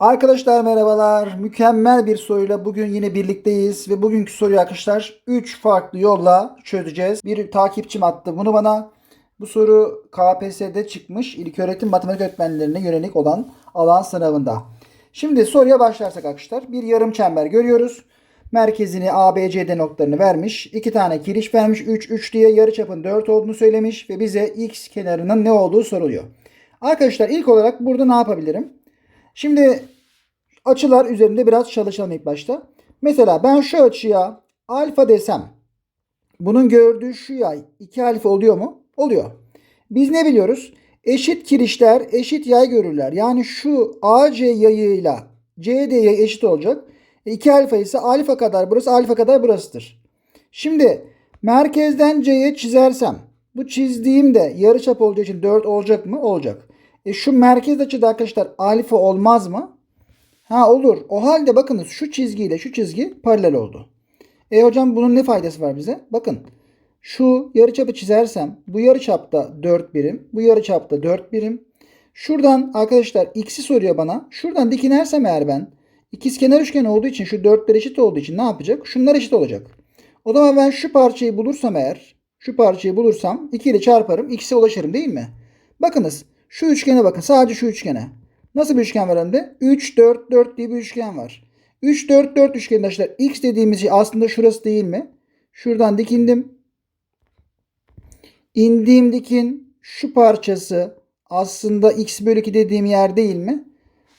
Arkadaşlar merhabalar. Mükemmel bir soruyla bugün yine birlikteyiz ve bugünkü soruyu arkadaşlar 3 farklı yolla çözeceğiz. Bir takipçim attı bunu bana. Bu soru KPSS'de çıkmış ilköğretim matematik öğretmenlerine yönelik olan alan sınavında. Şimdi soruya başlarsak arkadaşlar bir yarım çember görüyoruz. Merkezini ABCD noktalarını vermiş. 2 tane kiriş vermiş. 3 3 diye yarıçapın 4 olduğunu söylemiş ve bize x kenarının ne olduğu soruluyor. Arkadaşlar ilk olarak burada ne yapabilirim? Şimdi açılar üzerinde biraz çalışalım ilk başta. Mesela ben şu açıya alfa desem bunun gördüğü şu yay 2 alfa oluyor mu? Oluyor. Biz ne biliyoruz? Eşit kirişler eşit yay görürler. Yani şu AC yayıyla CD yayı eşit olacak. 2 alfa ise alfa kadar burası alfa kadar burasıdır. Şimdi merkezden C'ye çizersem bu çizdiğimde yarıçap olacağı için 4 olacak mı? Olacak. E şu merkez açıda arkadaşlar alfa olmaz mı? Ha olur. O halde bakınız şu çizgiyle şu çizgi paralel oldu. E hocam bunun ne faydası var bize? Bakın şu yarıçapı çizersem bu yarıçapta 4 birim. Bu yarıçapta 4 birim. Şuradan arkadaşlar x'i soruyor bana. Şuradan dikinersem eğer ben ikizkenar üçgen olduğu için şu 4'ler eşit olduğu için ne yapacak? Şunlar eşit olacak. O zaman ben şu parçayı bulursam eğer şu parçayı bulursam 2 ile çarparım x'e ulaşırım değil mi? Bakınız şu üçgene bakın. Sadece şu üçgene. Nasıl bir üçgen var önde? 3, 4, 4 diye bir üçgen var. 3, 4, 4 üçgeni arkadaşlar. X dediğimiz şey aslında şurası değil mi? Şuradan dikindim. İndiğim dikin şu parçası aslında x bölü 2 dediğim yer değil mi?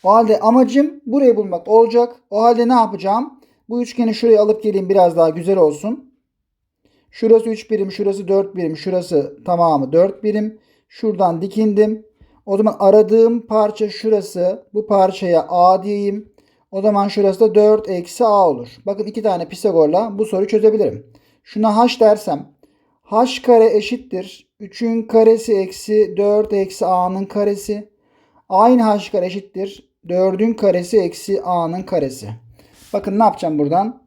O halde amacım burayı bulmak olacak. O halde ne yapacağım? Bu üçgeni şuraya alıp geleyim biraz daha güzel olsun. Şurası 3 birim, şurası 4 birim, şurası tamamı 4 birim. Şuradan dikindim. O zaman aradığım parça şurası. Bu parçaya A diyeyim. O zaman şurası da 4 eksi A olur. Bakın iki tane Pisagor'la bu soruyu çözebilirim. Şuna H dersem. H kare eşittir. 3'ün karesi eksi 4 eksi A'nın karesi. Aynı H kare eşittir. 4'ün karesi eksi A'nın karesi. Bakın ne yapacağım buradan?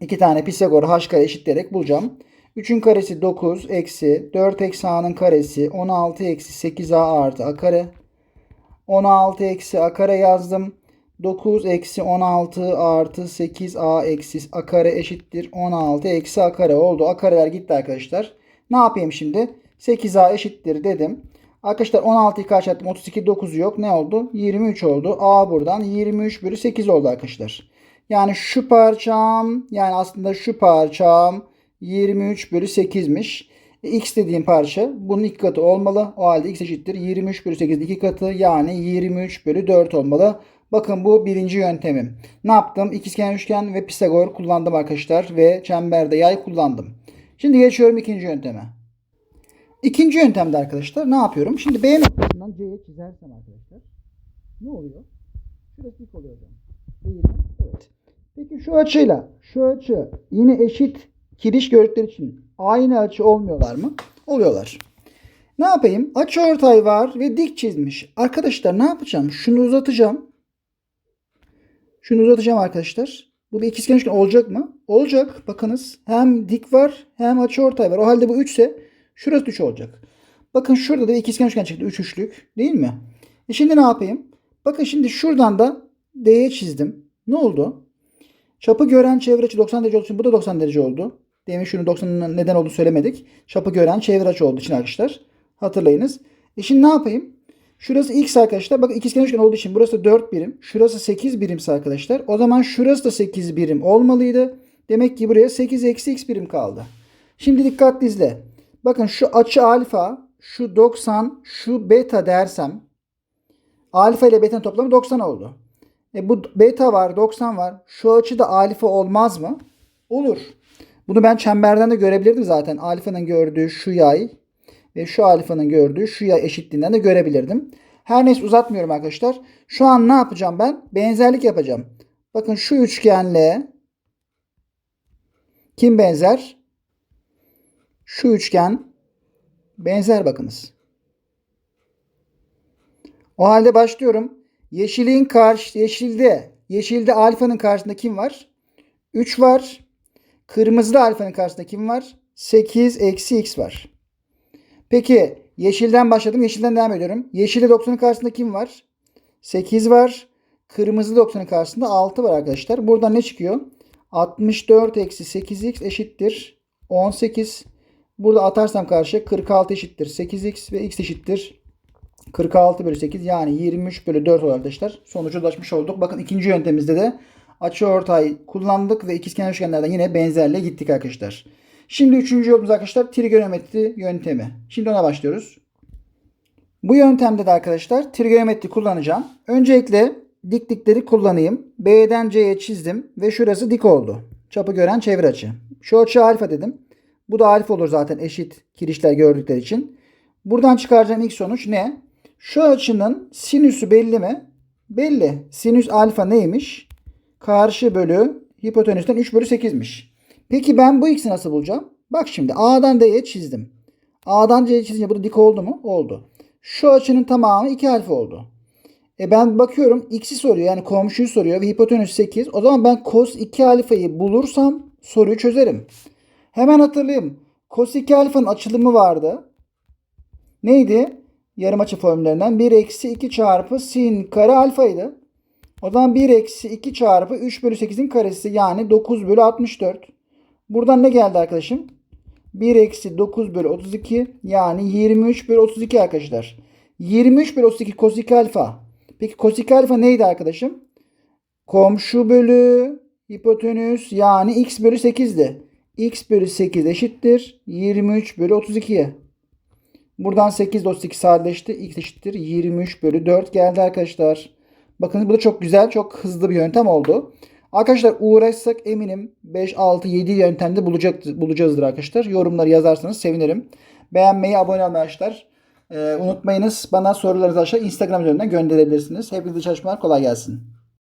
İki tane Pisagor H kare eşitleyerek bulacağım. 3'ün karesi 9 eksi 4 eksi a'nın karesi 16 eksi 8a artı a kare. 16 eksi a kare yazdım. 9 eksi 16 artı 8a eksi a kare eşittir. 16 eksi a kare oldu. A kareler gitti arkadaşlar. Ne yapayım şimdi? 8a eşittir dedim. Arkadaşlar 16'yı kaç attım? 32 9 yok. Ne oldu? 23 oldu. A buradan 23 bölü 8 oldu arkadaşlar. Yani şu parçam yani aslında şu parçam 23 bölü 8'miş. E, x dediğim parça bunun iki katı olmalı. O halde x eşittir 23 bölü 8'in iki katı yani 23 bölü 4 olmalı. Bakın bu birinci yöntemim. Ne yaptım? İkizkenar üçgen ve Pisagor kullandım arkadaşlar ve çemberde yay kullandım. Şimdi geçiyorum ikinci yönteme. İkinci yöntemde arkadaşlar ne yapıyorum? Şimdi B noktasından C'ye çizersem arkadaşlar ne oluyor? Şurası oluyor? Evet. Peki şu açıyla şu açı yine eşit kiriş gördükleri için aynı açı olmuyorlar mı? Oluyorlar. Ne yapayım? Açı ortay var ve dik çizmiş. Arkadaşlar ne yapacağım? Şunu uzatacağım. Şunu uzatacağım arkadaşlar. Bu bir ikizkenar üçgen olacak mı? Olacak. Bakınız hem dik var hem açı ortay var. O halde bu 3 ise şurası 3 olacak. Bakın şurada da ikizkenar üçgen çıktı. 3 üç üçlük değil mi? E şimdi ne yapayım? Bakın şimdi şuradan da D'ye çizdim. Ne oldu? Çapı gören çevre açı 90 derece olduğu için bu da 90 derece oldu. Demin şunu 90'ın neden olduğunu söylemedik. Çapı gören çevre açı olduğu için arkadaşlar. Hatırlayınız. E şimdi ne yapayım? Şurası x arkadaşlar. Bakın ikizkenar üçgen olduğu için burası 4 birim. Şurası 8 birimse arkadaşlar. O zaman şurası da 8 birim olmalıydı. Demek ki buraya 8 eksi x birim kaldı. Şimdi dikkatli izle. Bakın şu açı alfa, şu 90, şu beta dersem alfa ile beta'nın toplamı 90 oldu. E bu beta var, 90 var. Şu açıda alfa olmaz mı? Olur. Bunu ben çemberden de görebilirdim zaten. Alfanın gördüğü şu yay ve şu alfanın gördüğü şu yay eşitliğinden de görebilirdim. Her neyse uzatmıyorum arkadaşlar. Şu an ne yapacağım ben? Benzerlik yapacağım. Bakın şu üçgenle kim benzer? Şu üçgen benzer bakınız. O halde başlıyorum. Yeşilin karşı yeşilde yeşilde alfanın karşısında kim var? 3 var. Kırmızıda alfanın karşısında kim var? 8 eksi x var. Peki yeşilden başladım. Yeşilden devam ediyorum. Yeşilde 90'ın karşısında kim var? 8 var. Kırmızı 90'ın karşısında 6 var arkadaşlar. Buradan ne çıkıyor? 64 eksi 8x eşittir 18. Burada atarsam karşıya 46 eşittir 8x ve x eşittir 46 bölü 8 yani 23 bölü 4 olarak arkadaşlar sonuca ulaşmış olduk. Bakın ikinci yöntemimizde de açı ortay kullandık ve ikizkenar üçgenlerden yine benzerle gittik arkadaşlar. Şimdi üçüncü yolumuz arkadaşlar trigonometri yöntemi. Şimdi ona başlıyoruz. Bu yöntemde de arkadaşlar trigonometri kullanacağım. Öncelikle diklikleri kullanayım. B'den C'ye çizdim ve şurası dik oldu. Çapı gören çevir açı. Şu açı alfa dedim. Bu da alfa olur zaten eşit kirişler gördükleri için. Buradan çıkaracağım ilk sonuç ne? Şu açının sinüsü belli mi? Belli. Sinüs alfa neymiş? Karşı bölü hipotenüsten 3 bölü 8'miş. Peki ben bu x'i nasıl bulacağım? Bak şimdi A'dan D'ye çizdim. A'dan C'ye çizince bu da dik oldu mu? Oldu. Şu açının tamamı 2 alfa oldu. E ben bakıyorum x'i soruyor yani komşuyu soruyor ve hipotenüs 8. O zaman ben cos 2 alfayı bulursam soruyu çözerim. Hemen hatırlayayım. Cos 2 alfanın açılımı vardı. Neydi? Yarım açı formüllerinden 1 eksi 2 çarpı sin kare alfaydı. O zaman 1 eksi 2 çarpı 3 bölü 8'in karesi yani 9 bölü 64. Buradan ne geldi arkadaşım? 1 eksi 9 bölü 32 yani 23 bölü 32 arkadaşlar. 23 bölü 32 cos 2 alfa. Peki 2 alfa neydi arkadaşım? Komşu bölü hipotenüs yani x bölü 8'di. x bölü 8 eşittir 23 bölü 32'ye. Buradan 8 ile 32 sadeleşti. x eşittir 23 bölü 4 geldi arkadaşlar. Bakın bu da çok güzel, çok hızlı bir yöntem oldu. Arkadaşlar uğraşsak eminim 5, 6, 7 yöntemde bulacak, bulacağızdır arkadaşlar. Yorumları yazarsanız sevinirim. Beğenmeyi, abone olmayı arkadaşlar. Ee, unutmayınız bana sorularınızı aşağı Instagram üzerinden gönderebilirsiniz. Hepinize çalışmalar kolay gelsin.